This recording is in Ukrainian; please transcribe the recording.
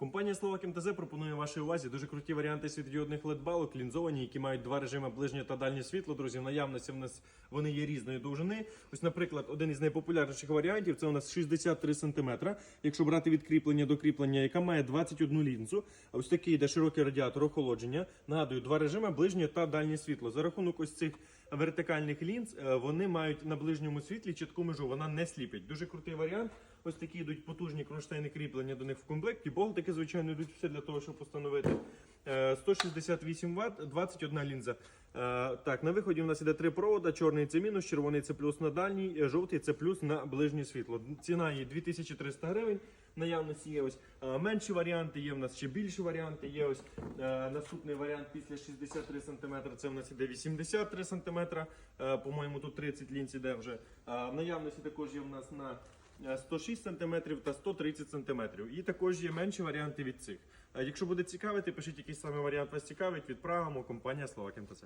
Компанія Словак МТЗ пропонує вашій увазі дуже круті варіанти світлодіодних LED-балок, лінзовані, які мають два режими ближнє та дальнє світло. Друзі, в наявності в нас вони є різної довжини. Ось, наприклад, один із найпопулярніших варіантів це у нас 63 см. Якщо брати від кріплення до кріплення, яка має 21 лінзу. А ось такий йде широкий радіатор охолодження. Нагадую, два режими ближнє та дальнє світло. За рахунок ось цих вертикальних лінз е, вони мають на ближньому світлі чітку межу, вона не сліпить. Дуже крутий варіант. Ось такі йдуть потужні кронштейни кріплення до них в комплекті. Болтики, звичайно, йдуть все для того, щоб встановити. Е, 168 Вт, 21 лінза. Е, Так, на виході у нас іде три провода: чорний це мінус, червоний це плюс на дальній, е, жовтий це плюс на ближнє світло. Ціна є 2300 гривень. Наявності є ось е, менші варіанти, є в нас ще більші варіанти. Є ось наступний варіант після 63 см. Це в нас іде 83 см. По-моєму, тут 30 лінз іде вже. В наявності також є в нас на е, 106 см та 130 см. І також є менші варіанти від цих. Якщо буде цікавити, пишіть якийсь саме варіант вас цікавить. Відправимо компанія Словак МТЦ.